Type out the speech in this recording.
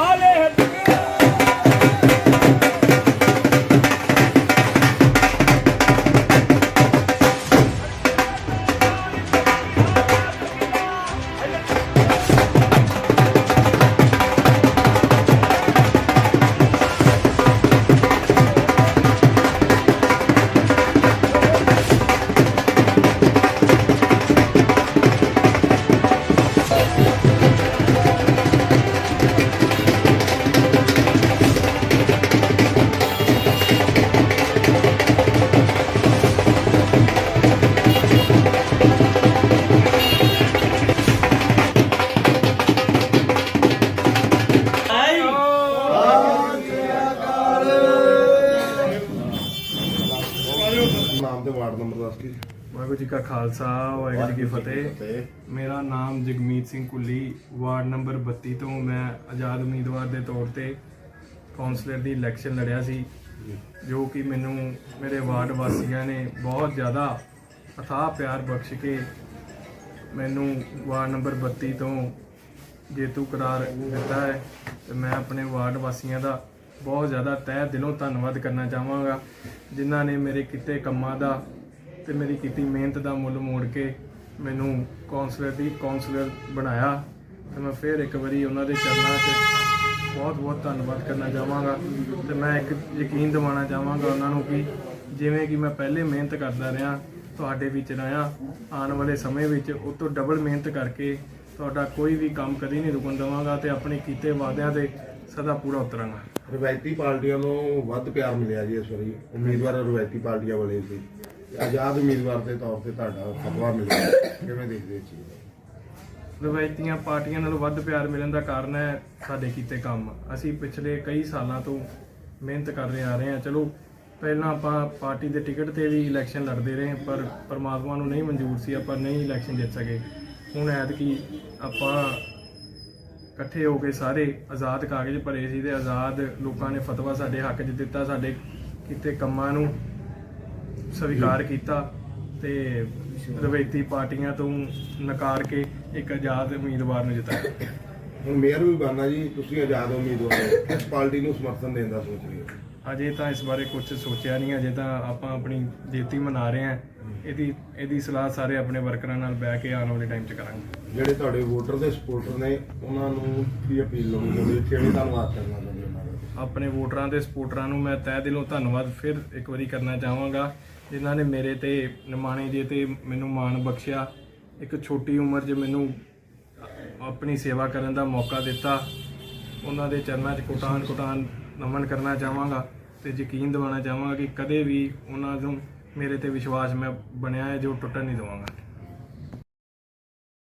ਵਾਲੇ ਕਾ ਖਾਲਸਾ ਵਾਹਿਗੁਰੂ ਜੀ ਕੀ ਫਤਿਹ। ਮੇਰਾ ਨਾਮ ਜਗਮੀਤ ਸਿੰਘ ਕੁੱਲੀ ਵਾਰਡ ਨੰਬਰ 32 ਤੋਂ ਮੈਂ ਆਜ਼ਾਦ ਉਮੀਦਵਾਰ ਦੇ ਤੌਰ ਤੇ ਕਾਉਂਸਲਰ ਦੀ ਇਲੈਕਸ਼ਨ ਲੜਿਆ ਸੀ ਜੋ। ਕਿ ਮੈਨੂੰ ਮੇਰੇ ਵਾਰਡ ਵਾਸੀਆਂ ਨੇ ਬਹੁਤ ਜ਼ਿਆਦਾ ਅਥਾਹ ਪਿਆਰ ਬਖਸ਼ ਕੇ ਮੈਨੂੰ ਵਾਰਡ ਨੰਬਰ 32 ਤੋਂ ਜੇਤੂ ਕਰਾਰ ਦਿੱਤਾ ਹੈ। ਤੇ ਮੈਂ ਆਪਣੇ ਵਾਰਡ ਵਾਸੀਆਂ ਦਾ ਬਹੁਤ ਜ਼ਿਆਦਾ ਤਹਿ ਦਿਲੋਂ ਧੰਨਵਾਦ ਕਰਨਾ ਚਾਹਾਂਗਾ ਜਿਨ੍ਹਾਂ ਨੇ ਮੇਰੇ ਕੀਤੇ ਕੰਮਾਂ ਦਾ ਤੇ ਮੇਰੀ ਕੀਤੀ ਮਿਹਨਤ ਦਾ ਮੁੱਲ ਮੋੜ ਕੇ ਮੈਨੂੰ ਕਾਉਂਸਲਰ ਦੀ ਕਾਉਂਸਲਰ ਬਣਾਇਆ ਤੇ ਮੈਂ ਫਿਰ ਇੱਕ ਵਾਰੀ ਉਹਨਾਂ ਦੇ ਚਰਨਾਂ 'ਚ ਬਹੁਤ ਬਹੁਤ ਧੰਨਵਾਦ ਕਰਨਾ ਚਾਹਾਂਗਾ ਤੇ ਮੈਂ ਇੱਕ ਯਕੀਨ ਦਿਵਾਉਣਾ ਚਾਹਾਂਗਾ ਉਹਨਾਂ ਨੂੰ ਕਿ ਜਿਵੇਂ ਕਿ ਮੈਂ ਪਹਿਲੇ ਮਿਹਨਤ ਕਰਦਾ ਰਿਹਾ, ਤੁਹਾਡੇ ਵਿੱਚ ਰਿਹਾ, ਆਉਣ ਵਾਲੇ ਸਮੇਂ ਵਿੱਚ ਉਹ ਤੋਂ ਡਬਲ ਮਿਹਨਤ ਕਰਕੇ ਤੁਹਾਡਾ ਕੋਈ ਵੀ ਕੰਮ ਕਦੀ ਨਹੀਂ ਰੁਕਣ ਦੇਵਾਂਗਾ ਤੇ ਆਪਣੇ ਕੀਤੇ ਵਾਅਦਿਆਂ ਤੇ ਸਦਾ ਪੂਰਾ ਉਤਰਾਂਗਾ। ਰਵਾਇਤੀ ਪਾਰਟੀਆਂ ਨੂੰ ਵੱਧ ਪਿਆਰ ਮਿਲਿਆ ਜੀ ਇਸ ਵਾਰੀ। ਉਮੀਦਵਾਰ ਰਵਾਇਤੀ ਪਾਰਟੀਆਂ ਵਾਲੇ ਸੀ। ਆਜ਼ਾਦ ਉਮੀਦਵਾਰ ਦੇ ਤੌਰ ਤੇ ਤੁਹਾਡਾ ਫਤਵਾ ਮਿਲਿਆ। ਕਿਵੇਂ ਦੇਖਦੇ ਹੋ ਚੀਜ਼ ਰਵਾਇਤੀਆਂ ਪਾਰਟੀਆਂ ਨਾਲ ਵੱਧ ਪਿਆਰ ਮਿਲਣ ਦਾ ਕਾਰਨ ਹੈ ਸਾਡੇ ਕੀਤੇ ਕੰਮ। ਅਸੀਂ ਪਿਛਲੇ ਕਈ ਸਾਲਾਂ ਤੋਂ ਮਿਹਨਤ ਕਰ ਰਹੇ ਆ ਰਹੇ ਹਾਂ। ਚਲੋ, ਪਹਿਲਾਂ ਆਪਾਂ ਪਾਰਟੀ ਦੇ ਟਿਕਟ ਤੇ ਵੀ ਇਲੈਕਸ਼ਨ ਲੜਦੇ ਰਹੇ, ਪਰ ਪਰਮਾਤਮਾ ਨੂੰ ਨਹੀਂ ਮਨਜ਼ੂਰ ਸੀ ਆਪਾਂ ਨਹੀਂ ਇਲੈਕਸ਼ਨ ਜਿੱਤ ਸਕੇ। ਹੁਣ ਐਤਕੀ ਆਪਾਂ ਇਕੱਠੇ ਹੋ ਕੇ ਸਾਰੇ ਆਜ਼ਾਦ ਕਾਗਜ਼ ਭਰੇ ਸੀ ਤੇ ਆਜ਼ਾਦ ਲੋਕਾਂ ਨੇ ਫਤਵਾ ਸਾਡੇ ਹੱਕ 'ਚ ਦਿੱਤਾ, ਸਾਡੇ ਕੀਤੇ ਕੰਮਾਂ ਨੂੰ ਸਵੀਕਾਰ ਕੀਤਾ ਤੇ ਰਵਾਇਤੀ ਪਾਰਟੀਆਂ ਤੋਂ ਨਕਾਰ ਕੇ ਇੱਕ ਆਜ਼ਾਦ ਉਮੀਦਵਾਰ ਨੂੰ ਜਿਤਾਇਆ। ਹੁਣ ਮੇਅਰ ਵੀ ਬਣਨਾ ਜੀ ਤੁਸੀਂ ਆਜ਼ਾਦ ਉਮੀਦਵਾਰ ਹੋ। ਕਿਸ ਪਾਰਟੀ ਨੂੰ ਸਮਰਥਨ ਦੇਣ ਦਾ ਸੋਚ ਰਹੇ ਹੋ? ਅਜੇ ਤਾਂ ਇਸ ਬਾਰੇ ਕੁਝ ਸੋਚਿਆ ਨਹੀਂ ਅਜੇ ਤਾਂ ਆਪਾਂ ਆਪਣੀ ਜੇਤੀ ਮਨਾ ਰਹੇ ਹਾਂ। ਇਹਦੀ ਇਹਦੀ ਸਲਾਹ ਸਾਰੇ ਆਪਣੇ ਵਰਕਰਾਂ ਨਾਲ ਬਹਿ ਕੇ ਆਉਣ ਵਾਲੇ ਟਾਈਮ 'ਚ ਕਰਾਂਗੇ। ਜਿਹੜੇ ਤੁਹਾਡੇ ਵੋਟਰ ਦੇ ਸਪੋਰਟਰ ਨੇ ਉਹਨਾਂ ਨੂੰ ਕੀ ਅਪੀਲ ਲਾਉਣੀ ਚਾਹੁੰਦੇ ਕਿਹੜੇ ਧੰਨਵਾਦ ਕਰਨਾ ਆਪਣੇ ਵੋਟਰਾਂ ਦੇ ਸਪੋਰਟਰਾਂ ਨੂੰ ਮੈਂ ਤਹਿ ਦਿਲੋਂ ਧੰਨਵਾਦ ਫਿਰ ਇੱਕ ਵਾਰੀ ਕਰਨਾ ਚਾਹਾਂਗਾ। ਜਿਨ੍ਹਾਂ ਨੇ ਮੇਰੇ ਤੇ, ਨਿਮਾਣੇ ਜੇ ਤੇ ਮੈਨੂੰ ਮਾਣ ਬਖਸ਼ਿਆ। ਇੱਕ ਛੋਟੀ ਉਮਰ 'ਚ ਮੈਨੂੰ ਆਪਣੀ ਸੇਵਾ ਕਰਨ ਦਾ ਮੌਕਾ ਦਿੱਤਾ। ਉਹਨਾਂ ਦੇ ਚਰਨਾਂ 'ਚ ਕੋਟਾਨ ਕੋਟਾਨ ਨਮਨ ਕਰਨਾ ਚਾਹਾਂਗਾ ਤੇ ਯਕੀਨ ਦਿਵਾਉਣਾ ਚਾਹਾਂਗਾ ਕਿ ਕਦੇ ਵੀ ਉਹਨਾਂ ਨੂੰ ਮੇਰੇ ਤੇ ਵਿਸ਼ਵਾਸ ਮੈਂ ਬਣਿਆ ਹੈ ਜੋ ਟੁੱਟਣ ਨਹੀਂ ਦੇਵਾਂਗਾ।